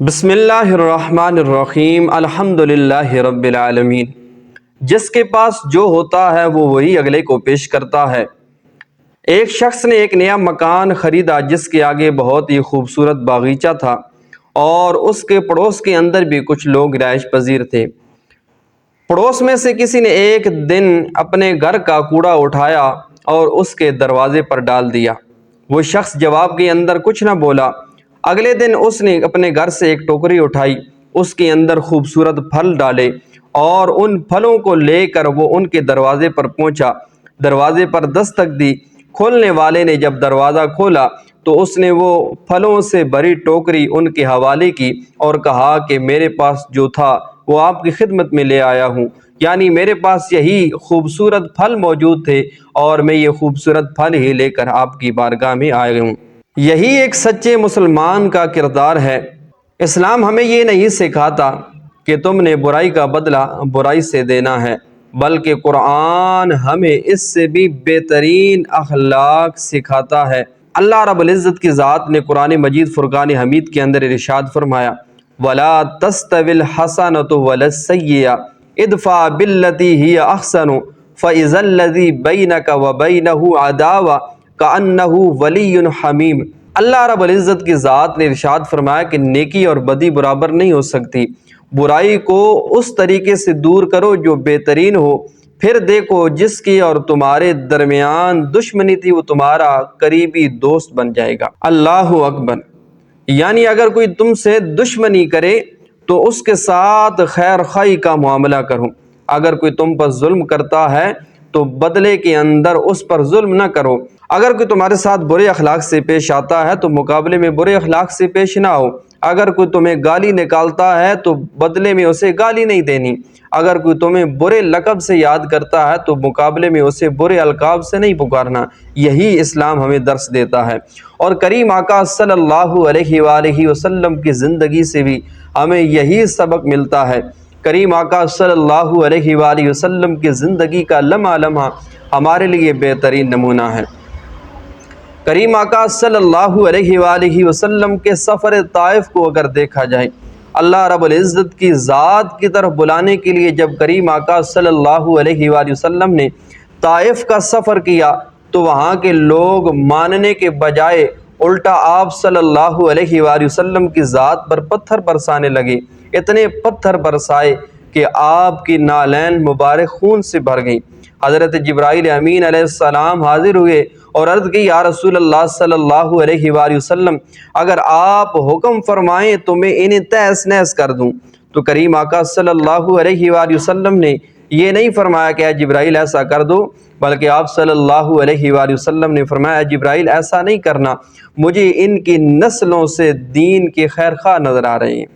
بسم اللہ الرحمن الرحیم الحمد للہ رب العالمین۔ جس کے پاس جو ہوتا ہے وہ وہی اگلے کو پیش کرتا ہے۔ ایک شخص نے ایک نیا مکان خریدا جس کے آگے بہت ہی خوبصورت باغیچہ تھا، اور اس کے پڑوس کے اندر بھی کچھ لوگ رہائش پذیر تھے۔ پڑوس میں سے کسی نے ایک دن اپنے گھر کا کوڑا اٹھایا۔ اور اس کے دروازے پر ڈال دیا۔ وہ شخص جواب کے اندر کچھ نہ بولا۔ اگلے دن اس نے اپنے گھر سے ایک ٹوکری اٹھائی۔ اس کے اندر خوبصورت پھل ڈالے اور ان پھلوں کو لے کر وہ ان کے دروازے پر پہنچا۔ دروازے پر دستک دی۔ کھولنے والے نے جب دروازہ کھولا تو اس نے وہ پھلوں سے بڑی ٹوکری ان کے حوالے کی اور کہا کہ میرے پاس جو تھا وہ آپ کی خدمت میں لے آیا ہوں۔ یعنی میرے پاس یہی خوبصورت پھل موجود تھے اور میں یہ خوبصورت پھل ہی لے کر آپ کی بارگاہ میں آئے ہوں۔ یہی ایک سچے مسلمان کا کردار ہے۔ اسلام ہمیں یہ نہیں سکھاتا کہ تم نے برائی کا بدلہ برائی سے دینا ہے، بلکہ قرآن ہمیں اس سے بھی بہترین اخلاق سکھاتا ہے۔ اللہ رب العزت کی ذات نے قرآن مجید فرقان حمید کے اندر ارشاد فرمایا ولا تستوی الحسنۃ ولا السیئہ ادفع باللتی ہی احسن فاذا الذی بینک وبینہ عداوہ کانہو ولی حمیم اللہ رب العزت کی ذات نے ارشاد فرمایا کہ نیکی اور بدی برابر نہیں ہو سکتی۔ برائی کو اس طریقے سے دور کرو جو بہترین ہو۔ پھر دیکھو جس کی اور تمہارے درمیان دشمنی تھی، وہ تمہارا قریبی دوست بن جائے گا۔ اللہ اکبر۔ یعنی اگر کوئی تم سے دشمنی کرے تو اس کے ساتھ خیر خائی کا معاملہ کرو اگر کوئی تم پر ظلم کرتا ہے تو بدلے کے اندر اس پر ظلم نہ کرو۔ اگر کوئی تمہارے ساتھ برے اخلاق سے پیش آتا ہے تو مقابلے میں برے اخلاق سے پیش نہ ہو۔ اگر کوئی تمہیں گالی نکالتا ہے تو بدلے میں اسے گالی نہیں دینی۔ اگر کوئی تمہیں برے لقب سے یاد کرتا ہے تو مقابلے میں اسے برے القاب سے نہیں پکارنا۔ یہی اسلام ہمیں درس دیتا ہے۔ اور کریم آقا صلی اللہ علیہ وآلہ وسلم کی زندگی سے بھی ہمیں یہی سبق ملتا ہے۔ کریم آقا صلی اللہ علیہ وآلہ وسلم کی زندگی کا لمحہ لمحہ ہمارے لیے بہترین نمونہ ہے۔ کریم آقا صلی اللہ علیہ وآلہ وسلم کے سفر طائف کو اگر دیکھا جائے، اللہ رب العزت کی ذات کی طرف بلانے کے لیے جب کریم آقا صلی اللہ علیہ وآلہ وسلم نے طائف کا سفر کیا، تو وہاں کے لوگ ماننے کے بجائے الٹا آپ صلی اللہ علیہ وآلہ وسلم کی ذات پر پتھر برسانے لگے۔ اتنے پتھر برسائے کہ آپ کی نالین مبارک خون سے بھر گئیں۔ حضرت جبرائیل امین علیہ السلام حاضر ہوئے اور عرض کی، یا رسول اللہ صلی اللہ علیہ وآلہ وسلم، اگر آپ حکم فرمائیں تو میں انہیں تیس نیس کر دوں. تو کریم آقا صلی اللہ علیہ وآلہ وسلم نے یہ نہیں فرمایا کہ اے جبرائیل ایسا کر دو، بلکہ آپ صلی اللہ علیہ وآلہ وسلم نے فرمایا جبرائیل، ایسا نہیں کرنا، مجھے ان کی نسلوں سے دین کے خیر خواہ نظر آ رہے ہیں۔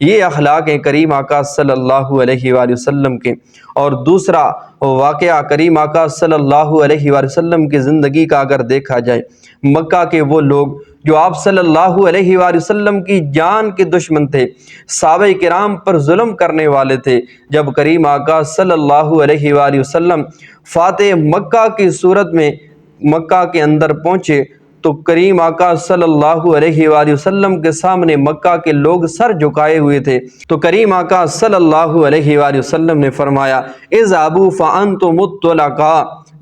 یہ اخلاق ہیں کریم آقا صلی اللہ علیہ وآلہ وسلم کے اور دوسرا واقعہ کریم آقا صلی اللہ علیہ وآلہ وسلم کی زندگی کا اگر دیکھا جائے، مکہ کے وہ لوگ جو آپ صلی اللہ علیہ وآلہ وسلم کی جان کے دشمن تھے، صحابہ کرام پر ظلم کرنے والے تھے۔ جب کریم آقا صلی اللہ علیہ وآلہ وسلم فاتح مکہ کی صورت میں مکہ کے اندر پہنچے تو کریم آقا صلی اللہ علیہ وآلہ وسلم کے سامنے مکہ کے لوگ سر جھکائے ہوئے تھے۔ تو کریم آقا صلی اللہ علیہ وآلہ وسلم نے فرمایا از ابو فن تو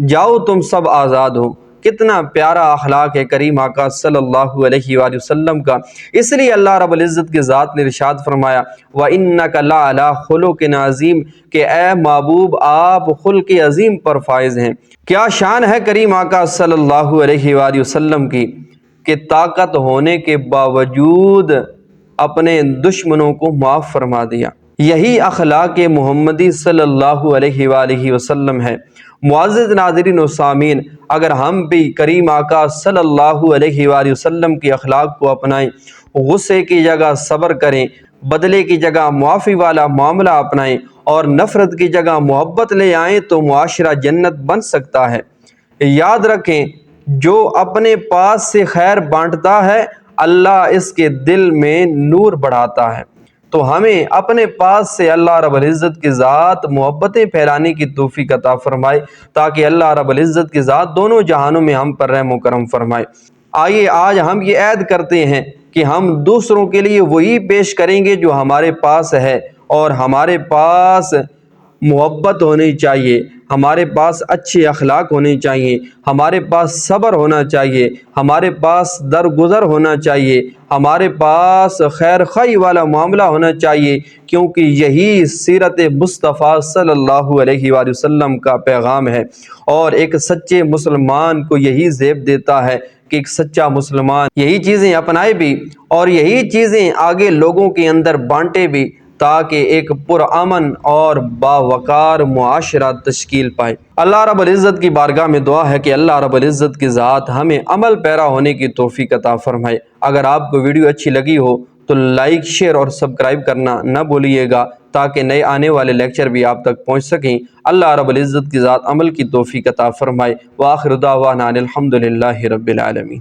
جاؤ تم سب آزاد ہو۔ کتنا پیارا اخلاق ہے کریم آقا صلی اللہ علیہ وآلہ وسلم کا۔ اس لیے اللہ رب العزت کی ذات نے رشاد فرمایا، وَإِنَّكَ لَعَلَىٰ خُلُقٍ عظیم کہ اے محبوب، آپ خلق عظیم پر فائز ہیں۔ کیا شان ہے کریم آقا صلی اللہ علیہ وآلہ وسلم کی، کہ طاقت ہونے کے باوجود اپنے دشمنوں کو معاف فرما دیا۔ یہی اخلاق محمدی صلی اللہ علیہ وآلہ وسلم ہے۔ معزز ناظرین و سامین اگر ہم بھی کریم آقا صلی اللہ علیہ وآلہ وسلم کی اخلاق کو اپنائیں، غصے کی جگہ صبر کریں، بدلے کی جگہ معافی والا معاملہ اپنائیں اور نفرت کی جگہ محبت لے آئیں تو معاشرہ جنت بن سکتا ہے۔ یاد رکھیں، جو اپنے پاس سے خیر بانٹتا ہے، اللہ اس کے دل میں نور بڑھاتا ہے۔ تو ہمیں اپنے پاس سے اللہ رب العزت کی ذات محبتیں پھیلانے کی توفیق عطا فرمائے، تاکہ اللہ رب العزت کی ذات دونوں جہانوں میں ہم پر رحم و کرم فرمائے۔ آئیے آج ہم یہ عید کرتے ہیں کہ ہم دوسروں کے لیے وہی پیش کریں گے جو ہمارے پاس ہے اور ہمارے پاس محبت ہونی چاہیے۔ ہمارے پاس اچھے اخلاق ہونے چاہیے، ہمارے پاس صبر ہونا چاہیے، ہمارے پاس درگزر ہونا چاہیے، ہمارے پاس خیر خی والا معاملہ ہونا چاہیے، کیونکہ یہی سیرت مصطفیٰ صلی اللہ علیہ وآلہ وسلم کا پیغام ہے۔ اور ایک سچے مسلمان کو یہی زیب دیتا ہے کہ ایک سچا مسلمان یہی چیزیں اپنائے بھی اور یہی چیزیں آگے لوگوں کے اندر بانٹے بھی۔ تاکہ ایک پرامن اور باوقار معاشرہ تشکیل پائے۔ اللہ رب العزت کی بارگاہ میں دعا ہے کہ اللہ رب العزت کی ذات ہمیں عمل پیرا ہونے کی توفیق عطا فرمائے۔ اگر آپ کو ویڈیو اچھی لگی ہو تو لائک، شیئر اور سبسکرائب کرنا نہ بولیے گا تاکہ نئے آنے والے لیکچر بھی آپ تک پہنچ سکیں۔ اللہ رب العزت کی ذات عمل کی توفیق عطا فرمائے۔ وآخر دعوانا الحمدللہ رب العالمین۔